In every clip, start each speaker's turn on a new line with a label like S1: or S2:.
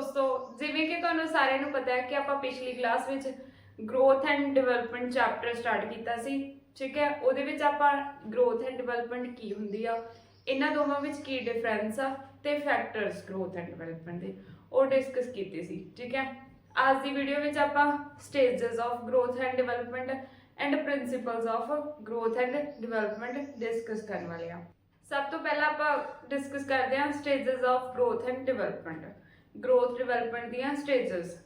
S1: ਦੋਸਤੋ, ਜਿਵੇਂ ਕਿ ਤੁਹਾਨੂੰ ਸਾਰਿਆਂ ਨੂੰ ਪਤਾ ਹੈ ਕਿ ਆਪਾਂ ਪਿਛਲੀ ਕਲਾਸ ਵਿੱਚ growth and development chapter start ਕੀਤਾ ਸੀ, ਠੀਕ ਹੈ? ਉਹਦੇ ਵਿੱਚ ਆਪਾਂ ਗਰੋਥ ਐਂਡ ਡਿਵੈਲਪਮੈਂਟ ਕੀ ਹੁੰਦੀ ਆ? ਇਹਨਾਂ ਦੋਵਾਂ ਵਿੱਚ ਕੀ ਡਿਫਰੈਂਸ ਆ? ਤੇ ਫੈਕਟਰਸ ਗਰੋਥ ਐਂਡ ਡਿਵੈਲਪਮੈਂਟ ਦੇ, ਉਹ ਡਿਸਕਸ ਕੀਤੇ ਸੀ, ਠੀਕ ਹੈ? ਅੱਜ ਦੀ ਵੀਡੀਓ ਵਿੱਚ ਆਪਾਂ stages of growth and development and principles of growth and development discuss ਕਰਨ ਵਾਲੇ ਆ। ਸਭ ਤੋਂ ਪਹਿਲਾਂ ਆਪਾਂ ਡਿਸਕਸ ਕਰਦੇ ਹਾਂ stages of growth and development growth development ਦੀਆਂ ਸਟੇजेस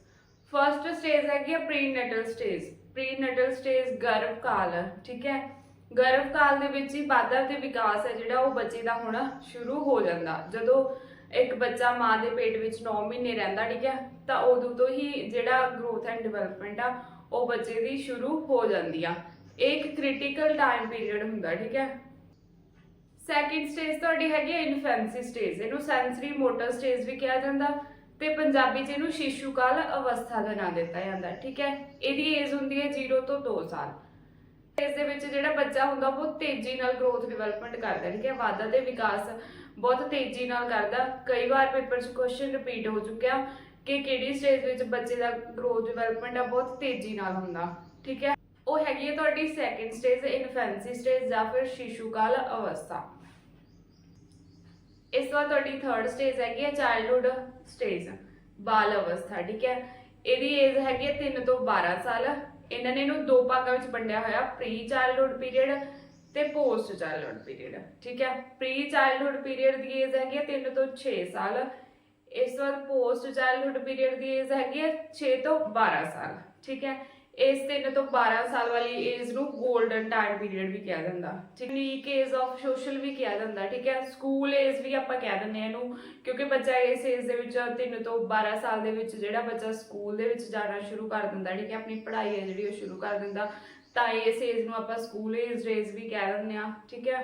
S1: ਫਰਸਟ ਸਟੇਜ ਹੈਗੀ ਆ ਪ੍ਰੀਨੈਟਲ ਸਟੇਜ ਪ੍ਰੀਨੈਟਲ ਸਟੇਜ ਗਰਭ ਕਾਲ ਠੀਕ ਹੈ? ਗਰਭ ਕਾਲ ਦੇ ਵਿੱਚ ਹੀ ਵਾਧਾ ਤੇ ਵਿਕਾਸ ਹੈ ਜਿਹੜਾ ਉਹ ਬੱਚੇ ਦਾ ਹੋਣਾ ਸ਼ੁਰੂ ਹੋ ਜਾਂਦਾ। ਜਦੋਂ ਇੱਕ ਬੱਚਾ ਮਾਂ ਦੇ ਪੇਟ ਵਿੱਚ 9 ਮਹੀਨੇ ਰਹਿੰਦਾ, ਠੀਕ ਹੈ? ਤਾਂ ਉਦੋਂ ਤੋਂ ਹੀ ਜਿਹੜਾ ਗਰੋਥ ਐਂਡ ਡਿਵੈਲਪਮੈਂਟ ਆ, ਉਹ ਬੱਚੇ ਦੀ ਸ਼ੁਰੂ ਹੋ ਜਾਂਦੀ ਆ। ਇਹ ਇੱਕ ਕ੍ਰਿਟੀਕਲ ਟਾਈਮ ਪੀਰੀਅਡ ਹੁੰਦਾ, ਠੀਕ ਹੈ? ਸੈਕਿੰਡ ਸਟੇਜ ਤੁਹਾਡੀ ਹੈਗੀ ਇਨਫੈਂਸੀ ਸਟੇਜ ਇਹਨੂੰ ਸੈਂਸਰੀ ਮੋਟਰ ਸਟੇਜ ਵੀ ਕਿਹਾ ਜਾਂਦਾ। ਤੇ ਪੰਜਾਬੀ 'ਚ ਇਹਨੂੰ ਸ਼ਿਸ਼ੂ ਕਾਲ ਅਵਸਥਾ ਦਾ ਨਾਮ ਦਿੱਤਾ ਜਾਂਦਾ, ਠੀਕ ਹੈ? ਇਹਦੀ ਏਜ ਹੁੰਦੀ ਹੈ 0 ਤੋਂ 2 ਸਾਲ। ਇਸ ਦੇ ਵਿੱਚ ਜਿਹੜਾ ਬੱਚਾ ਹੁੰਦਾ ਬਹੁਤ ਤੇਜ਼ੀ ਨਾਲ ਗਰੋਥ ਡਿਵੈਲਪਮੈਂਟ ਕਰਦਾ, ਠੀਕ ਹੈ? ਵਾਧਾ ਤੇ ਵਿਕਾਸ ਬਹੁਤ ਤੇਜ਼ੀ ਨਾਲ ਕਰਦਾ। ਕਈ ਵਾਰ ਪੇਪਰ 'ਚ ਕੁਐਸਚਨ ਰਿਪੀਟ ਹੋ ਚੁੱਕਿਆ ਕਿ ਕਿਹੜੀ ਸਟੇਜ ਵਿੱਚ ਬੱਚੇ ਦਾ ਗਰੋਥ ਡਿਵੈਲਪਮੈਂਟ ਆ, ਬਹੁਤ ਤੇਜ਼ੀ ਨਾਲ ਹੁੰਦਾ, ਠੀਕ ਹੈ? ਉਹ ਹੈਗੀ ਹੈ ਤੁਹਾਡੀ ਸੈਕਿੰਡ ਸਟੇਜ ਇਨਫੈਂਸੀ ਸਟੇਜ ਜਾਂ ਫਿਰ ਸ਼ੀਸ਼ੂ ਕਾਲ ਅਵਸਥਾ। ਇਸ ਤੋਂ ਬਾਅਦ ਤੁਹਾਡੀ ਥਰਡ ਸਟੇਜ ਹੈਗੀ ਹੈ ਚਾਈਲਡਹੂਡ ਸਟੇਜ ਬਾਲ ਅਵਸਥਾ, ਠੀਕ ਹੈ? ਇਹਦੀ ਏਜ ਹੈਗੀ ਹੈ 3 ਤੋਂ 12 ਸਾਲ। ਇਹਨਾਂ ਨੇ ਇਹਨੂੰ ਦੋ ਭਾਗਾਂ ਵਿੱਚ ਵੰਡਿਆ ਹੋਇਆ ਪ੍ਰੀ ਚਾਈਲਡਹੂਡ ਪੀਰੀਅਡ ਤੇ ਪੋਸਟ ਚਾਈਲਡਹੂਡ ਪੀਰੀਅਡ ਠੀਕ ਹੈ? ਪ੍ਰੀ ਚਾਈਲਡਹੂਡ ਪੀਰੀਅਡ ਦੀ ਏਜ ਹੈਗੀ ਹੈ 3 ਤੋਂ 6 ਸਾਲ। ਇਸ ਤੋਂ ਬਾਅਦ ਪੋਸਟ ਚਾਈਲਡਹੂਡ ਪੀਰੀਅਡ ਦੀ ਏਜ ਹੈਗੀ ਹੈ 6 ਤੋਂ 12 ਸਾਲ, ਠੀਕ ਹੈ? ਇਸ 3 ਤੋਂ 12 ਸਾਲ ਵਾਲੀ ਏਜ ਨੂੰ 골ਡਨ ਟਾਈਮ ਪੀਰੀਅਡ ਵੀ ਕਿਹਾ ਜਾਂਦਾ। ਠੀਕ ਟੈਕਨੀਕ ਏਜ ਆਫ ਸੋਸ਼ਲ ਵੀ ਕਿਹਾ ਜਾਂਦਾ, ਠੀਕ ਹੈ? ਸਕੂਲ ਏਜ ਵੀ ਆਪਾਂ ਕਹਿ ਦਿੰਦੇ ਹਾਂ ਇਹਨੂੰ, ਕਿਉਂਕਿ ਬੱਚਾ ਇਸ ਏਜ ਦੇ ਵਿੱਚ 3 ਤੋਂ 12 ਸਾਲ ਦੇ ਵਿੱਚ ਜਿਹੜਾ ਬੱਚਾ ਸਕੂਲ ਦੇ ਵਿੱਚ ਜਾਣਾ ਸ਼ੁਰੂ ਕਰ ਦਿੰਦਾ, ਠੀਕ ਹੈ? ਆਪਣੀ ਪੜ੍ਹਾਈ ਹੈ ਜਿਹੜੀ ਉਹ ਸ਼ੁਰੂ ਕਰ ਦਿੰਦਾ, ਤਾਂ ਇਸ ਏਜ ਨੂੰ ਆਪਾਂ ਸਕੂਲ ਏਜ ਰੇਜ ਵੀ ਕਹਿ ਦਿੰਦੇ ਆ ਠੀਕ ਹੈ?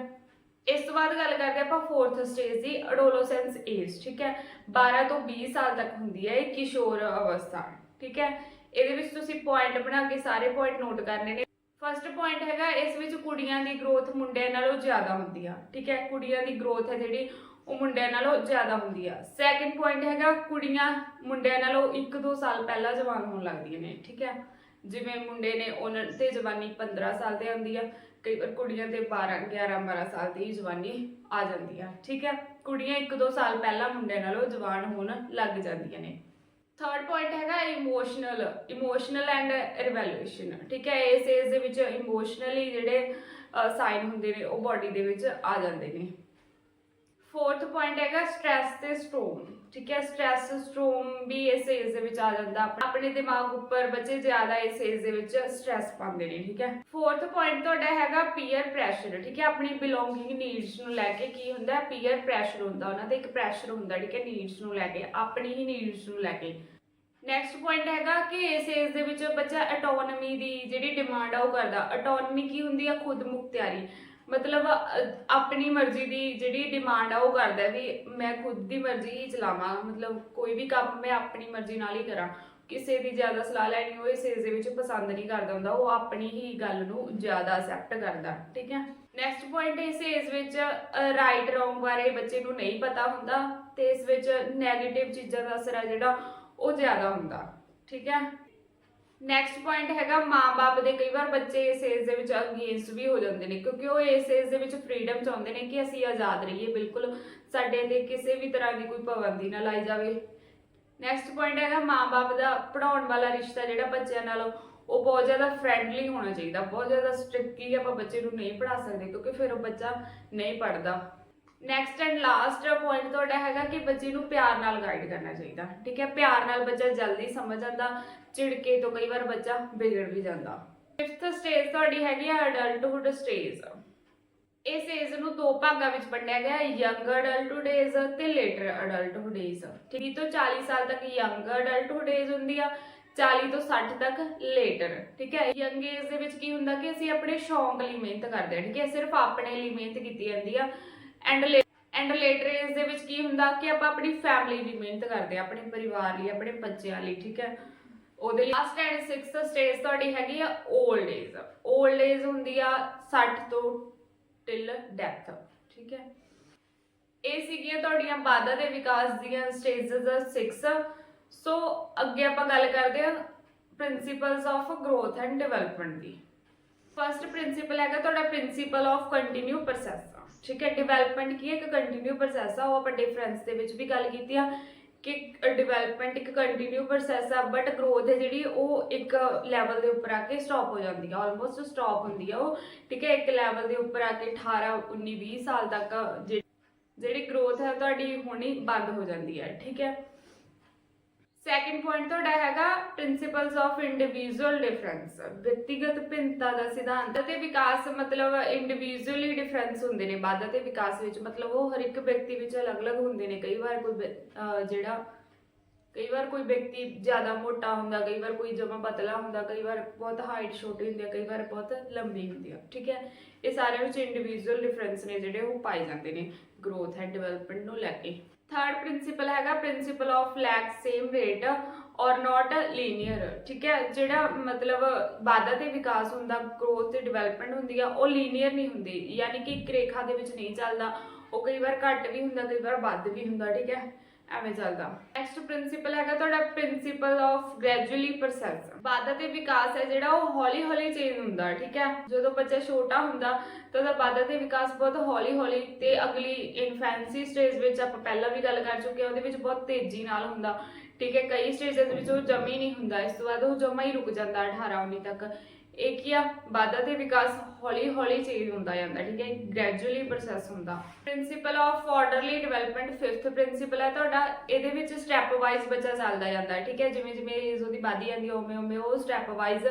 S1: ਇਸ ਤੋਂ ਬਾਅਦ ਗੱਲ ਕਰਦੇ ਆਪਾਂ ਫੋਰਥ ਸਟੇਜ ਦੀ ਅਡੋਲੋਸੈਂਸ ਏਜ ਠੀਕ ਹੈ? 12 ਤੋਂ 20 ਸਾਲ ਤੱਕ ਹੁੰਦੀ ਹੈ ਇਹ ਕਿਸ਼ੋਰ ਅਵਸਥਾ, ਠੀਕ ਹੈ? ਇਹਦੇ ਵਿੱਚ ਤੁਸੀਂ ਪੁਆਇੰਟ ਬਣਾ ਕੇ ਸਾਰੇ ਪੁਆਇੰਟ ਨੋਟ ਕਰਨੇ ਨੇ। ਫਰਸਟ ਪੁਆਇੰਟ ਹੈਗਾ, ਇਸ ਵਿੱਚ ਕੁੜੀਆਂ ਦੀ ਗਰੋਥ ਮੁੰਡਿਆਂ ਨਾਲੋਂ ਜ਼ਿਆਦਾ ਹੁੰਦੀ ਆ, ਠੀਕ ਹੈ? ਕੁੜੀਆਂ ਦੀ ਗਰੋਥ ਹੈ ਜਿਹੜੀ, ਉਹ ਮੁੰਡਿਆਂ ਨਾਲੋਂ ਜ਼ਿਆਦਾ ਹੁੰਦੀ ਆ। ਸੈਕੰਡ ਪੁਆਇੰਟ ਹੈਗਾ, ਕੁੜੀਆਂ ਮੁੰਡਿਆਂ ਨਾਲੋਂ 1-2 ਸਾਲ ਪਹਿਲਾਂ ਜਵਾਨ ਹੋਣ ਲੱਗਦੀਆਂ ਨੇ, ਠੀਕ ਹੈ? ਜਿਵੇਂ ਮੁੰਡੇ ਨੇ ਉਹਨਾਂ ਤੇ ਜਵਾਨੀ 15 ਸਾਲ ਤੇ ਆਉਂਦੀ ਆ, ਕਈ ਵਾਰ ਕੁੜੀਆਂ ਤੇ 12 11 12 ਸਾਲ ਦੀ ਜਵਾਨੀ ਆ ਜਾਂਦੀ ਆ, ਠੀਕ ਹੈ? ਕੁੜੀਆਂ 1-2 ਸਾਲ ਪਹਿਲਾਂ ਮੁੰਡਿਆਂ ਨਾਲੋਂ ਜਵਾਨ ਹੋਣ ਲੱਗ ਜਾਂਦੀਆਂ ਨੇ। Third point emotional emotional and revaluation ਠੀਕ ਹੈ ਇਸ ਏਜ ਦੇ ਵਿੱਚ ਇਮੋਸ਼ਨਲੀ ਜਿਹੜੇ ਸਾਈਨ ਹੁੰਦੇ ਨੇ, ਉਹ ਬਾਡੀ ਦੇ ਵਿੱਚ ਆ ਜਾਂਦੇ ਨੇ। ਫੋਰਥ ਪੁਆਇੰਟ ਹੈਗਾ ਸਟ੍ਰੈਸ ਤੇ ਸਟ੍ਰੋਮ ਠੀਕ ਹੈ? ਸਟ੍ਰੈਸ ਸਟ੍ਰੋਮ ਵੀ ਇਸ ਏਜ ਦੇ ਵਿੱਚ ਆ ਜਾਂਦਾ। ਆਪਣੇ ਦਿਮਾਗ ਉੱਪਰ ਬੱਚੇ ਜ਼ਿਆਦਾ ਇਸ ਏਜ ਦੇ ਵਿੱਚ ਸਟ੍ਰੈਸ ਪਾਉਂਦੇ ਨੇ, ਠੀਕ ਹੈ? ਫੋਰਥ ਪੁਆਇੰਟ ਤੁਹਾਡਾ ਹੈਗਾ ਪੀਅਰ ਪ੍ਰੈਸ਼ਰ ਠੀਕ ਹੈ? ਆਪਣੀ ਬਿਲੋਂਗਿੰਗ ਨੀਡਸ ਨੂੰ ਲੈ ਕੇ ਕੀ ਹੁੰਦਾ? ਪੀਅਰ ਪ੍ਰੈਸ਼ਰ ਹੁੰਦਾ, ਉਹਨਾਂ ਤੇ ਇੱਕ ਪ੍ਰੈਸ਼ਰ ਹੁੰਦਾ, ਠੀਕ ਹੈ? ਨੀਡਸ ਨੂੰ ਲੈ ਕੇ, ਆਪਣੀ ਹੀ ਨੀਡਸ ਨੂੰ ਲੈ ਕੇ। ਨੈਕਸਟ ਪੁਆਇੰਟ ਹੈਗਾ ਕਿ ਇਸ ਏਜ ਦੇ ਵਿੱਚ ਬੱਚਾ ਆਟੋਨਮੀ ਦੀ ਜਿਹੜੀ ਡਿਮਾਂਡ ਆ ਉਹ ਕਰਦਾ। ਆਟੋਨਮੀ ਕੀ ਹੁੰਦੀ ਆ? ਖੁਦ ਮੁਖਤਿਆਰੀ ਮਤਲਬ ਆਪਣੀ ਮਰਜ਼ੀ ਦੀ ਜਿਹੜੀ ਡਿਮਾਂਡ ਆ ਉਹ ਕਰਦਾ ਵੀ ਮੈਂ ਖੁਦ ਦੀ ਮਰਜ਼ੀ ਹੀ ਚਲਾਵਾਂ। ਮਤਲਬ, ਕੋਈ ਵੀ ਕੰਮ ਮੈਂ ਆਪਣੀ ਮਰਜ਼ੀ ਨਾਲ ਹੀ ਕਰਾਂ। ਕਿਸੇ ਦੀ ਜ਼ਿਆਦਾ ਸਲਾਹ ਲੈਣੀ ਉਹ ਇਸ ਏਜ ਦੇ ਵਿੱਚ ਪਸੰਦ ਨਹੀਂ ਕਰਦਾ ਹੁੰਦਾ। ਉਹ ਆਪਣੀ ਹੀ ਗੱਲ ਨੂੰ ਜ਼ਿਆਦਾ ਅਸੈਪਟ ਕਰਦਾ। ਠੀਕ ਹੈ? ਨੈਕਸਟ ਪੁਆਇੰਟ ਇਸ ਏਜ ਵਿੱਚ ਰਾਈਟ ਰੋਂਗ ਬਾਰੇ ਬੱਚੇ ਨੂੰ ਨਹੀਂ ਪਤਾ ਹੁੰਦਾ। ਤੇ ਇਸ ਵਿੱਚ 네ਗੇਟਿਵ ਚੀਜ਼ਾਂ ਦਾ ਅਸਰ ਹੈ ਜਿਹੜਾ ਉਹ ਜ਼ਿਆਦਾ ਹੁੰਦਾ, ਠੀਕ ਹੈ? ਨੈਕਸਟ ਪੁਆਇੰਟ ਹੈਗਾ, ਮਾਂ-ਬਾਪ ਦੇ ਕਈ ਵਾਰ ਬੱਚੇ ਇਸ ਏਜ ਦੇ ਵਿੱਚ ਅਗੇਂਸਟ ਵੀ ਹੋ ਜਾਂਦੇ ਨੇ, ਕਿਉਂਕਿ ਉਹ ਇਸ ਏਜ ਦੇ ਵਿੱਚ ਫ੍ਰੀडम ਚਾਹੁੰਦੇ ਨੇ ਕਿ ਅਸੀਂ ਆਜ਼ਾਦ ਰਹੀਏ, ਬਿਲਕੁਲ ਸਾਡੇ ਤੇ ਕਿਸੇ ਵੀ ਤਰ੍ਹਾਂ ਦੀ ਕੋਈ ਪਾਬੰਦੀ ਨਾ ਲਾਈ ਜਾਵੇ। ਨੈਕਸਟ ਪੁਆਇੰਟ ਹੈਗਾ, ਮਾਂ-ਬਾਪ ਦਾ ਪੜਾਉਣ ਵਾਲਾ ਰਿਸ਼ਤਾ ਜਿਹੜਾ ਬੱਚਿਆਂ ਨਾਲ, ਉਹ ਬਹੁਤ ਜ਼ਿਆਦਾ ਫ੍ਰੈਂਡਲੀ ਹੋਣਾ ਚਾਹੀਦਾ, ਬਹੁਤ ਜ਼ਿਆਦਾ ਸਟ੍ਰਿਕਟਲੀ ਆਪਾਂ ਬੱਚੇ ਨੂੰ ਨਹੀਂ ਪੜਾ ਸਕਦੇ, ਕਿਉਂਕਿ ਫਿਰ ਉਹ ਬੱਚਾ ਨਹੀਂ ਪੜਦਾ ਨੈਕਸਟ ਐਂਡ ਲਾਸਟ ਪੁਆਇੰਟ ਤੁਹਾਡਾ ਹੈਗਾ ਕਿ ਬੱਚੇ ਨੂੰ ਪਿਆਰ ਨਾਲ ਗਾਈਡ ਕਰਨਾ ਚਾਹੀਦਾ। ਠੀਕ ਹੈ? ਪਿਆਰ ਨਾਲ ਬੱਚਾ ਜਲਦੀ ਸਮਝ ਜਾਂਦਾ, ਝਿੜਕੇ ਤੋਂ ਕਈ ਵਾਰ ਬੱਚਾ ਵਿਗੜ ਵੀ ਜਾਂਦਾ। ਫਿਫਥ ਸਟੇਜ ਤੁਹਾਡੀ ਹੈਗੀ ਆ ਅਡਲਟਹੁੱਡ ਸਟੇਜ ਇਸ ਏਜ ਨੂੰ ਦੋ ਭਾਗਾਂ ਵਿੱਚ ਵੰਡਿਆ ਗਿਆ ਹੈ ਯੰਗ ਅਡਲਟਹੁੱਡ ਏਜ ਤੇ ਲੇਟਰ ਅਡਲਟਹੁੱਡ ਏਜ 30 ਤੋਂ 40 ਸਾਲ ਤੱਕ ਯੰਗ ਅਡਲਟਹੁੱਡ ਏਜ ਹੁੰਦੀ ਆ 40 ਤੋਂ 60 ਤੱਕ ਲੇਟਰ ਠੀਕ ਹੈ? ਯੰਗ ਏਜ ਦੇ ਵਿੱਚ ਕੀ ਹੁੰਦਾ ਕਿ ਅਸੀਂ ਆਪਣੇ ਸ਼ੌਂਕ ਲਈ ਮਿਹਨਤ ਕਰਦੇ ਹਾਂ। ਠੀਕ ਹੈ? ਸਿਰਫ ਆਪਣੇ ਲਈ ਮਿਹਨਤ ਕੀਤੀ ਜਾਂਦੀ ਆ। ਐਂਡ ਐਂਡ ਲੇਟਰ ਏਜ ਦੇ ਵਿੱਚ ਕੀ ਹੁੰਦਾ ਕਿ ਆਪਾਂ ਆਪਣੀ ਫੈਮਿਲੀ ਲਈ ਮਿਹਨਤ ਕਰਦੇ ਆ ਆਪਣੇ ਪਰਿਵਾਰ ਲਈ, ਆਪਣੇ ਬੱਚਿਆਂ ਲਈ, ਠੀਕ ਹੈ? ਉਹਦੇ ਲਈ ਲਾਸਟ ਐਂਡ 6th ਸਟੇਜ ਤੁਹਾਡੀ ਹੈਗੀ ਆ 올ਡ ਏਜ 올ਡ ਏਜ ਹੁੰਦੀ ਆ 60 ਤੋਂ ਟਿਲ ਡੈਥ ਠੀਕ ਹੈ? ਇਹ ਸੀਗੀਆਂ ਤੁਹਾਡੀਆਂ ਵਾਧਾ ਦੇ ਵਿਕਾਸ ਦੀਆਂ ਸਟੇਜਸ 6 ਸੋ ਅੱਗੇ ਆਪਾਂ ਗੱਲ ਕਰਦੇ ਹਾਂ principles of growth and development the. First principle ਹੈਗਾ ਤੁਹਾਡਾ ਪ੍ਰਿੰਸੀਪਲ ਆਫ ਕੰਟੀਨਿਊ ਪ੍ਰੋਸੈਸ ਠੀਕ ਹੈ ਡਿਵੈਲਪਮੈਂਟ ਕੀ ਹੈ? ਇੱਕ ਕੰਟੀਨਿਊ ਪ੍ਰੋਸੈਸ ਆ, ਉਹ ਆਪਾਂ ਡਿਫਰੈਂਸ ਦੇ ਵਿੱਚ ਵੀ ਗੱਲ ਕੀਤੀ ਆ ਕਿ ਡਿਵੈਲਪਮੈਂਟ ਇੱਕ ਕੰਟੀਨਿਊ ਪ੍ਰੋਸੈਸ ਆ ਬਟ ਗਰੋਥ ਹੈ ਜਿਹੜੀ, ਉਹ ਇੱਕ ਲੈਵਲ ਦੇ ਉੱਪਰ ਆ ਕੇ ਸਟਾਪ ਹੋ ਜਾਂਦੀ ਆ ਆਲਮੋਸਟ ਸਟਾਪ ਹੁੰਦੀ ਆ ਉਹ। ਠੀਕ ਹੈ, ਇੱਕ ਲੈਵਲ ਦੇ ਉੱਪਰ ਆ ਕੇ 18 19 20 ਸਾਲ ਤੱਕ ਜਿਹੜੀ ਗਰੋਥ ਹੈ ਤੁਹਾਡੀ ਹੋਣੀ ਬੰਦ ਹੋ ਜਾਂਦੀ ਹੈ, ਠੀਕ ਹੈ। ਸੈਕਿੰਡ ਪੁਆਇੰਟ ਤੁਹਾਡਾ ਹੈਗਾ ਪ੍ਰਿੰਸੀਪਲਸ ਆਫ ਇੰਡੀਵਿਜੂਅਲ ਡਿਫਰੈਂਸ ਵਿਅਕਤੀਗਤ ਭਿੰਨਤਾ ਦਾ ਸਿਧਾਂਤ। ਤੇ ਵਿਕਾਸ ਮਤਲਬ ਇੰਡੀਵਿਜੂਅਲੀ ਡਿਫਰੈਂਸ ਹੁੰਦੇ ਨੇ ਵਾਧਾ ਤੇ ਵਿਕਾਸ ਵਿੱਚ। ਮਤਲਬ ਉਹ ਹਰ ਇੱਕ ਵਿਅਕਤੀ ਵਿੱਚ ਅਲੱਗ-ਅਲੱਗ ਹੁੰਦੇ ਨੇ। ਕਈ ਵਾਰ ਕੋਈ ਜਿਹੜਾ ਕਈ ਵਾਰ ਕੋਈ ਵਿਅਕਤੀ ਜ਼ਿਆਦਾ ਮੋਟਾ ਹੁੰਦਾ, ਕਈ ਵਾਰ ਕੋਈ ਜਮਾ ਪਤਲਾ ਹੁੰਦਾ, ਕਈ ਵਾਰ ਬਹੁਤ ਹਾਈਟ ਛੋਟੀ ਹੁੰਦੀ ਹੈ ਕਈ ਵਾਰ ਬਹੁਤ ਲੰਬੀ ਹੁੰਦੀ ਹੈ ਠੀਕ ਹੈ? ਇਹ ਸਾਰਿਆਂ ਵਿੱਚ ਇੰਡੀਵਿਜੂਅਲ ਡਿਫਰੈਂਸ ਨੇ ਜਿਹੜੇ ਉਹ ਪਾਏ ਜਾਂਦੇ ਨੇ। ਗਰੋਥ ਐਂਡ ਡਿਵੈਲਪਮੈਂਟ ਨੂੰ ਲੈ ਕੇ। ਥਰਡ ਪ੍ਰਿੰਸੀਪਲ ਹੈਗਾ principle of lack same rate or not linear ਠੀਕ ਹੈ? ਜਿਹੜਾ ਮਤਲਬ ਵਾਧਾ ਤੇ ਵਿਕਾਸ ਹੁੰਦਾ ਗਰੋਥ ਤੇ ਡਿਵੈਲਪਮੈਂਟ ਹੁੰਦੀ ਆ, ਉਹ ਲੀਨੀਅਰ ਨਹੀਂ ਹੁੰਦੀ, ਯਾਨੀ ਕਿ ਇੱਕ ਰੇਖਾ ਦੇ ਵਿੱਚ ਨਹੀਂ ਚੱਲਦਾ, ਉਹ ਕਈ ਵਾਰ ਘੱਟ ਵੀ ਹੁੰਦਾ, ਕਈ ਵਾਰ ਵੱਧ ਵੀ ਹੁੰਦਾ, ਠੀਕ ਹੈ? ਐਵੇਂ ਚੱਲਦਾ। ਨੈਕਸਟ ਪ੍ਰਿੰਸੀਪਲ ਹੈਗਾ ਤੁਹਾਡਾ ਪ੍ਰਿੰਸੀਪਲ ਆਫ ਗ੍ਰੈਜੂਅਲੀ ਪ੍ਰੋਸੈਸ ਵਾਧਾ ਤੇ ਵਿਕਾਸ ਹੈ ਜਿਹੜਾ ਉਹ ਹੌਲੀ ਹੌਲੀ ਚੇਂਜ ਹੁੰਦਾ, ਠੀਕ ਹੈ? ਜਦੋਂ ਬੱਚਾ ਛੋਟਾ ਹੁੰਦਾ, ਤਾਂ ਉਹਦਾ ਵਾਧਾ ਤੇ ਵਿਕਾਸ ਬਹੁਤ ਹੌਲੀ ਹੌਲੀ ਤੇ ਅਗਲੀ ਇਨਫੈਂਸੀ ਸਟੇਜ ਵਿੱਚ ਆਪਾਂ ਪਹਿਲਾਂ ਵੀ ਗੱਲ ਕਰ ਚੁੱਕੇ ਹਾਂ, ਉਹਦੇ ਵਿੱਚ ਬਹੁਤ ਤੇਜ਼ੀ ਨਾਲ ਹੁੰਦਾ, ਠੀਕ ਹੈ? ਕਈ ਸਟੇਜਾਂ ਦੇ ਵਿੱਚ ਉਹ ਜਮੀ ਨਹੀਂ ਹੁੰਦਾ, ਇਸ ਤੋਂ ਬਾਅਦ ਉਹ ਜਮਾ ਹੀ ਰੁਕ ਜਾਂਦਾ 18 19 ਤੱਕ। ਇਹ ਕੀ ਆ ਵਾਧਾ ਤੇ ਵਿਕਾਸ ਹੌਲੀ ਹੌਲੀ ਚੇਂਜ ਹੁੰਦਾ ਜਾਂਦਾ ਠੀਕ ਹੈ ਗ੍ਰੈਜੂਅਲੀ ਪ੍ਰੋਸੈਸ ਹੁੰਦਾ। Principle of orderly development fifth principle ਹੈ ਤੁਹਾਡਾ ਇਹਦੇ ਵਿੱਚ ਸਟੈਪ ਵਾਈਜ਼ ਬੱਚਾ ਚੱਲਦਾ ਜਾਂਦਾ ਠੀਕ ਹੈ ਜਿਵੇਂ ਜਿਵੇਂ ਏਜ ਉਹਦੀ ਵਧਦੀ ਜਾਂਦੀ ਹੈ, ਉਵੇਂ ਉਵੇਂ ਉਹ ਸਟੈਪ ਵਾਈਜ਼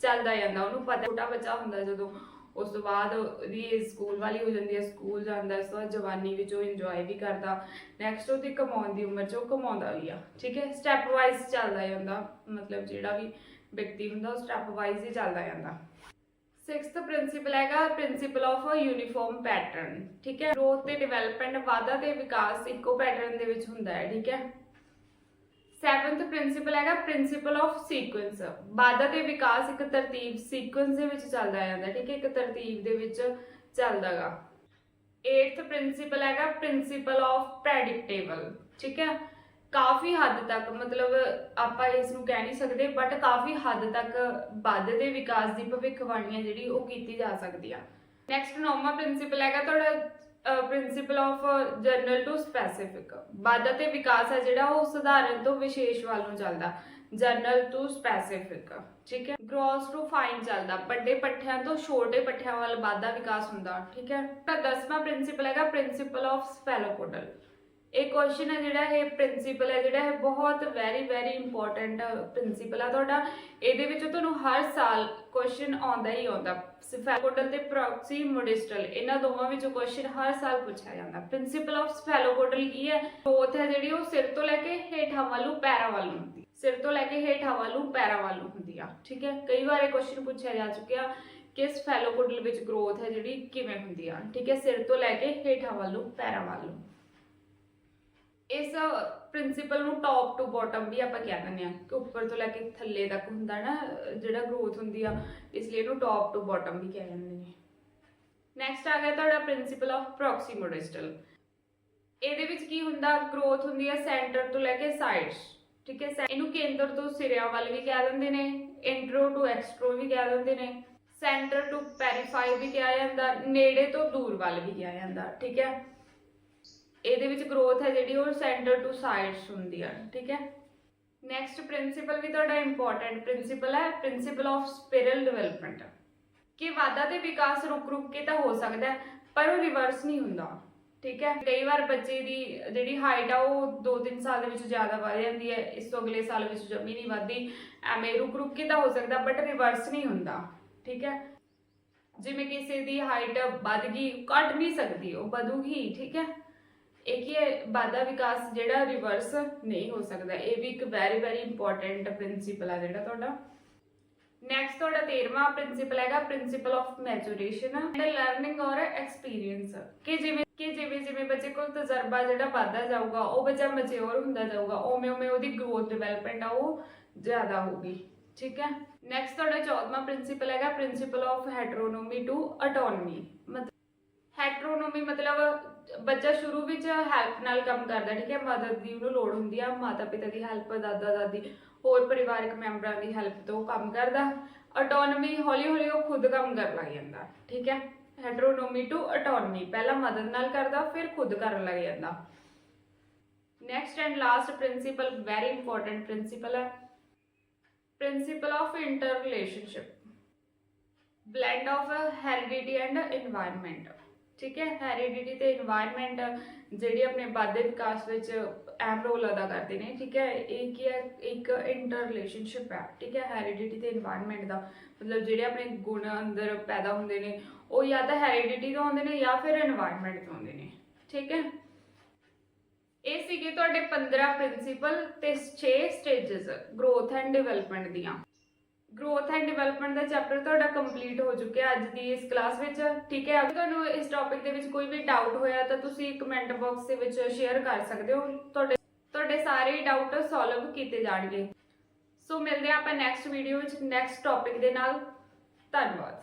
S1: ਚੱਲਦਾ ਜਾਂਦਾ ਉਹਨੂੰ ਪਤਾ ਛੋਟਾ ਬੱਚਾ ਹੁੰਦਾ ਜਦੋਂ ਉਸ ਤੋਂ ਬਾਅਦ ਉਹਦੀ ਏਜ ਸਕੂਲ ਵਾਲੀ ਹੋ ਜਾਂਦੀ ਹੈ ਸਕੂਲ ਜਾਂਦਾ ਉਸ ਤੋਂ ਬਾਅਦ ਜਵਾਨੀ ਵਿੱਚ ਉਹ ਇੰਜੋਏ ਵੀ ਕਰਦਾ ਨੈਕਸਟ ਉਹਦੀ ਕਮਾਉਣ ਦੀ ਉਮਰ 'ਚ ਉਹ ਕਮਾਉਂਦਾ ਵੀ ਆ ਠੀਕ ਹੈ ਸਟੈਪ ਵਾਈਜ਼ ਚੱਲਦਾ ਜਾਂਦਾ ਮਤਲਬ ਜਿਹੜਾ ਵੀ ਵਿਅਕਤੀ ਹੁੰਦਾ, ਉਹ ਸਟੈਪ ਵਾਈਜ਼ ਹੀ ਚੱਲਦਾ ਜਾਂਦਾ। ਸਿਕਸਥ ਪ੍ਰਿੰਸੀਪਲ ਹੈਗਾ ਪ੍ਰਿੰਸੀਪਲ ਆਫ ਯੂਨੀਫਾਰਮ ਪੈਟਰਨ ਠੀਕ ਹੈ? ਗਰੋਥ ਤੇ ਡਿਵੈਲਪਮੈਂਟ ਵਾਧਾ ਤੇ ਵਿਕਾਸ ਇੱਕੋ ਪੈਟਰਨ ਦੇ ਵਿੱਚ ਹੁੰਦਾ ਹੈ, ਠੀਕ ਹੈ? ਸੈਵਨਥ ਪ੍ਰਿੰਸੀਪਲ ਹੈਗਾ ਪ੍ਰਿੰਸੀਪਲ ਆਫ ਸੀਕੁਐਂਸ ਵਾਧਾ ਤੇ ਵਿਕਾਸ ਇੱਕ ਤਰਤੀਬ ਸੀਕੁਐਂਸ ਦੇ ਵਿੱਚ ਚੱਲਦਾ ਜਾਂਦਾ, ਠੀਕ ਹੈ? ਇੱਕ ਤਰਤੀਬ ਦੇ ਵਿੱਚ ਚੱਲਦਾਗਾ। 8th ਪ੍ਰਿੰਸੀਪਲ ਹੈਗਾ ਪ੍ਰਿੰਸੀਪਲ ਆਫ ਪ੍ਰੈਡਿਕਟੇਬਲ ਠੀਕ ਹੈ? ਕਾਫੀ ਹੱਦ ਤੱਕ, ਮਤਲਬ ਆਪਾਂ ਇਸ ਨੂੰ ਕਹਿ ਨਹੀਂ ਸਕਦੇ ਬਟ ਕਾਫੀ ਹੱਦ ਤੱਕ ਵਾਧੇ ਦੇ ਵਿਕਾਸ ਦੀ ਭਵਿੱਖਬਾਣੀ ਹੈ ਜਿਹੜੀ ਉਹ ਕੀਤੀ ਜਾ ਸਕਦੀ ਆ। ਨੈਕਸਟ ਨੌਵਾਂ ਪ੍ਰਿੰਸੀਪਲ ਹੈਗਾ ਤੁਹਾਡਾ principle of general to specific ਵਾਧਾ ਤੇ ਵਿਕਾਸ ਹੈ ਜਿਹੜਾ, ਉਹ ਸਧਾਰਨ ਤੋਂ ਵਿਸ਼ੇਸ਼ ਵੱਲ ਨੂੰ ਚੱਲਦਾ। ਜਨਰਲ ਟੂ ਸਪੈਸੀਫਿਕ ਠੀਕ ਹੈ? ਗ੍ਰੋਸ ਟੂ ਫਾਈਨ ਚੱਲਦਾ। ਵੱਡੇ ਪੱਠਿਆਂ ਤੋਂ ਛੋਟੇ ਪੱਠਿਆਂ ਵੱਲ ਵਾਧਾ ਵਿਕਾਸ ਹੁੰਦਾ, ਠੀਕ ਹੈ? ਤਾਂ ਦਸਵਾਂ ਪ੍ਰਿੰਸੀਪਲ ਹੈਗਾ ਪ੍ਰਿੰਸੀਪਲ ਆਫ ਸਪੈਲੋਕੋਡਲ ਇਹ ਕੁਐਸਚਨ ਹੈ ਜਿਹੜਾ ਇਹ ਪ੍ਰਿੰਸੀਪਲ ਹੈ, ਜਿਹੜਾ ਇਹ ਬਹੁਤ ਵੈਰੀ ਵੈਰੀ ਇੰਪੋਰਟੈਂਟ ਪ੍ਰਿੰਸੀਪਲ ਆ ਤੁਹਾਡਾ। ਇਹਦੇ ਵਿੱਚ ਤੁਹਾਨੂੰ ਹਰ ਸਾਲ ਕੁਐਸਚਨ ਆਉਂਦਾ ਹੀ ਆਉਂਦਾ। ਸਫੈਲੋਕੋਡਲ ਤੇ ਪ੍ਰੋਕਸੀ ਇਹਨਾਂ ਦੋਵਾਂ ਵਿੱਚੋਂ ਕੁਐਸਚਨ ਹਰ ਸਾਲ ਪੁੱਛਿਆ ਜਾਂਦਾ। ਪ੍ਰਿੰਸੀਪਲ ਆਫ ਸਫੈਲੋਕੋਡਲ ਕੀ ਹੈ? ਗ੍ਰੋਥ ਹੈ ਜਿਹੜੀ ਉਹ ਸਿਰ ਤੋਂ ਲੈ ਕੇ ਹੇਠਾਂ ਵੱਲ ਨੂੰ ਪੈਰਾਂ ਵੱਲ ਨੂੰ ਹੁੰਦੀ। ਸਿਰ ਤੋਂ ਲੈ ਕੇ ਹੇਠਾਂ ਵੱਲ ਨੂੰ ਪੈਰਾਂ ਵੱਲ ਨੂੰ ਹੁੰਦੀ ਆ, ਠੀਕ ਹੈ? ਕਈ ਵਾਰ ਇਹ ਕੁਐਸਚਨ ਪੁੱਛਿਆ ਜਾ ਚੁੱਕਿਆ ਕਿ ਸਫੈਲੋਕੋਡਲ ਵਿੱਚ ਗ੍ਰੋਥ ਹੈ ਜਿਹੜੀ ਕਿਵੇਂ ਹੁੰਦੀ ਆ, ਠੀਕ ਹੈ? ਸਿਰ ਤੋਂ ਲੈ ਕੇ ਹੇਠਾਂ ਵੱਲ ਨੂੰ, ਪੈਰਾਂ ਵੱਲ ਨੂੰ। ਇਸ ਪ੍ਰਿੰਸੀਪਲ ਨੂੰ ਟੌਪ ਟੂ ਬਾਟਮ ਵੀ ਆਪਾਂ ਕਹਿ ਦਿੰਦੇ ਆ ਕਿ ਉੱਪਰ ਤੋਂ ਲੈ ਕੇ ਥੱਲੇ ਤੱਕ ਹੁੰਦਾ ਨਾ, ਜਿਹੜਾ ਗਰੋਥ ਹੁੰਦੀ ਆ, ਇਸ ਲਈ ਇਹਨੂੰ ਟੌਪ ਟੂ ਬਾਟਮ ਵੀ ਕਹਿ ਜਾਂਦੇ ਨੇ ਨੈਕਸਟ ਆ ਗਿਆ ਤੁਹਾਡਾ ਪ੍ਰਿੰਸੀਪਲ ਆਫ ਪ੍ਰੋਕਸੀਮੋਡਿਸਟਲ ਇਹਦੇ ਵਿੱਚ ਕੀ ਹੁੰਦਾ ਗਰੋਥ ਹੁੰਦੀ ਆ ਸੈਂਟਰ ਤੋਂ ਲੈ ਕੇ ਸਾਈਡਸ ਠੀਕ ਹੈ? ਸੈ- ਇਹਨੂੰ ਕੇਂਦਰ ਤੋਂ ਸਿਰਿਆਂ ਵੱਲ ਵੀ ਕਹਿ ਦਿੰਦੇ ਨੇ ਇੰਟਰੋ ਟੂ ਐਕਸਟਰੋ ਵੀ ਕਹਿ ਦਿੰਦੇ ਨੇ ਸੈਂਟਰ ਟੂ ਪੈਰੀਫਾਈ ਵੀ ਕਿਹਾ ਜਾਂਦਾ, ਨੇੜੇ ਤੋਂ ਦੂਰ ਵੱਲ ਵੀ ਕਿਹਾ ਜਾਂਦਾ, ਠੀਕ ਹੈ? ਇਹਦੇ ਵਿੱਚ ਗਰੋਥ ਹੈ ਜਿਹੜੀ ਉਹ ਸੈਂਟਰ ਟੂ ਸਾਈਡਸ ਹੁੰਦੀ ਆ ਠੀਕ ਹੈ? ਨੈਕਸਟ ਪ੍ਰਿੰਸੀਪਲ ਵੀ ਤੁਹਾਡਾ ਇੰਪੋਰਟੈਂਟ ਪ੍ਰਿੰਸੀਪਲ ਹੈ ਪ੍ਰਿੰਸੀਪਲ ਆਫ ਸਪਿਰਲ ਡਿਵੈਲਪਮੈਂਟ ਕਿ ਵਾਧਾ ਤੇ ਵਿਕਾਸ ਰੁਕ ਰੁਕ ਕੇ ਤਾਂ ਹੋ ਸਕਦਾ ਹੈ, ਪਰ ਉਹ ਰਿਵਰਸ ਨਹੀਂ ਹੁੰਦਾ ਠੀਕ ਹੈ? ਕਈ ਵਾਰ ਬੱਚੇ ਦੀ ਜਿਹੜੀ ਹਾਈਟ ਆ ਉਹ 2-3 ਸਾਲ ਦੇ ਵਿੱਚ ਜ਼ਿਆਦਾ ਵਧ ਜਾਂਦੀ ਹੈ ਇਸ ਤੋਂ ਅਗਲੇ ਸਾਲ ਵਿੱਚ ਜਮੀ ਨਹੀਂ ਵਧਦੀ ਐਵੇਂ ਰੁਕ ਰੁਕ ਕੇ ਤਾਂ ਹੋ ਸਕਦਾ ਬਟ ਰਿਵਰਸ ਨਹੀਂ ਹੁੰਦਾ ਠੀਕ ਹੈ? ਜਿਵੇਂ ਕਿਸੇ ਦੀ ਹਾਈਟ ਵੱਧ ਗਈ ਘਟ ਨਹੀਂ ਸਕਦੀ ਉਹ ਵਧੂਗੀ ਠੀਕ ਹੈ? ਇਹ ਕੀ ਹੈ, ਵਾਧਾ ਵਿਕਾਸ ਜਿਹੜਾ ਰਿਵਰਸ ਨਹੀਂ ਹੋ ਸਕਦਾ। ਇਹ ਵੀ ਇੱਕ ਵੈਰੀ ਵੈਰੀ ਇੰਪੋਰਟੈਂਟ ਪ੍ਰਿੰਸੀਪਲ ਆ ਜਿਹੜਾ ਤੁਹਾਡਾ। ਨੈਕਸਟ ਤੁਹਾਡਾ 13ਵਾਂ ਪ੍ਰਿੰਸੀਪਲ ਹੈਗਾ principle of maturation and learning or experience ਕਿ ਜਿਵੇਂ ਕਿ ਜਿਵੇਂ ਜਿਵੇਂ ਬੱਚੇ ਕੋਲ ਤਜਰਬਾ ਜਿਹੜਾ ਵੱਧਦਾ ਜਾਊਗਾ, ਉਹ ਬੱਚਾ ਮੈਚਿਓਰ ਹੁੰਦਾ ਜਾਊਗਾ ਉਵੇਂ ਉਵੇਂ ਉਹਦੀ ਗਰੋਥ ਡਿਵੈਲਪਮੈਂਟ ਆ, ਉਹ ਜ਼ਿਆਦਾ ਹੋਊਗੀ। ਠੀਕ ਹੈ? ਨੈਕਸਟ ਤੁਹਾਡਾ 14ਵਾਂ ਪ੍ਰਿੰਸੀਪਲ ਹੈਗਾ principle of heteronomy to autonomy heteronomy ਮਤਲਬ ਬੱਚਾ ਸ਼ੁਰੂ ਵਿੱਚ ਹੈਲਪ ਨਾਲ ਕੰਮ ਕਰਦਾ, ਠੀਕ ਹੈ ਮਦਦ ਦੀ ਉਹਨੂੰ ਲੋੜ ਹੁੰਦੀ ਆ ਮਾਤਾ ਪਿਤਾ ਦੀ ਹੈਲਪ ਦਾਦਾ ਦਾਦੀ ਹੋਰ ਪਰਿਵਾਰਕ ਮੈਂਬਰਾਂ ਦੀ ਹੈਲਪ ਤੋਂ ਕੰਮ ਕਰਦਾ ਆਟੋਨਮੀ ਹੌਲੀ ਹੌਲੀ ਉਹ ਖੁਦ ਕੰਮ ਕਰਨ ਲੱਗ ਜਾਂਦਾ, ਠੀਕ ਹੈ ਹੈਟਰੋਨੋਮੀ ਟੂ ਆਟੋਨਮੀ ਪਹਿਲਾਂ ਮਦਦ ਨਾਲ ਕਰਦਾ, ਫਿਰ ਖੁਦ ਕਰਨ ਲੱਗ ਜਾਂਦਾ। Next and last principle very important principle ਹੈ principle of interrelationship blend of heredity and environment ਠੀਕ ਹੈ ਹੈਰੀਡਿਟੀ ਤੇ এনवायरमेंट ਜਿਹੜੇ ਆਪਣੇ ਬਾਦੇ ਵਿਕਾਸ ਵਿੱਚ ਅਹਿਮ ਰੋਲ ਅਦਾ ਕਰਦੇ ਨੇ, ਠੀਕ ਹੈ, ਇਹ ਕੀ ਹੈ, ਇੱਕ ਇੰਟਰ ਰਿਲੇਸ਼ਨਸ਼ਿਪ ਹੈ, ਠੀਕ ਹੈ ਹੈਰੀਡਿਟੀ ਤੇ এনवायरमेंट ਦਾ, ਮਤਲਬ ਜਿਹੜੇ ਆਪਣੇ ਗੁਣ ਅੰਦਰ ਪੈਦਾ ਹੁੰਦੇ ਨੇ, ਉਹ ਜਾਂ ਤਾਂ ਹੈਰੀਡਿਟੀ ਤੋਂ ਹੁੰਦੇ ਨੇ ਜਾਂ ਫਿਰ এনवायरमेंट ਤੋਂ ਹੁੰਦੇ ਨੇ, ਠੀਕ ਹੈ। ਇਹ ਸੀਗੇ ਤੁਹਾਡੇ 15 ਪ੍ਰਿੰਸੀਪਲ ਤੇ 6 ਸਟੇजेस ਗਰੋਥ ਐਂਡ ਡਿਵੈਲਪਮੈਂਟ ਦੀਆਂ। ਗਰੋਥ ਐਂਡ ਡਿਵੈਲਪਮੈਂਟ ਦਾ ਚੈਪਟਰ ਤੁਹਾਡਾ ਕੰਪਲੀਟ ਹੋ ਚੁੱਕਿਆ ਅੱਜ ਦੀ ਇਸ ਕਲਾਸ ਵਿੱਚ। ਠੀਕ ਹੈ, ਅਗਰ ਤੁਹਾਨੂੰ ਇਸ ਟੌਪਿਕ ਦੇ ਵਿੱਚ ਕੋਈ ਵੀ ਡਾਊਟ ਹੋਇਆ ਤਾਂ ਤੁਸੀਂ ਕਮੈਂਟ ਬਾਕਸ ਦੇ ਵਿੱਚ ਸ਼ੇਅਰ ਕਰ ਸਕਦੇ ਹੋ। ਤੁਹਾਡੇ ਤੁਹਾਡੇ ਸਾਰੇ ਡਾਊਟ ਸੋਲਵ ਕੀਤੇ ਜਾਣਗੇ। ਸੋ ਮਿਲਦੇ ਹਾਂ ਆਪਾਂ ਨੈਕਸਟ ਵੀਡੀਓ ਵਿੱਚ ਨੈਕਸਟ ਟੌਪਿਕ ਦੇ ਨਾਲ। ਧੰਨਵਾਦ।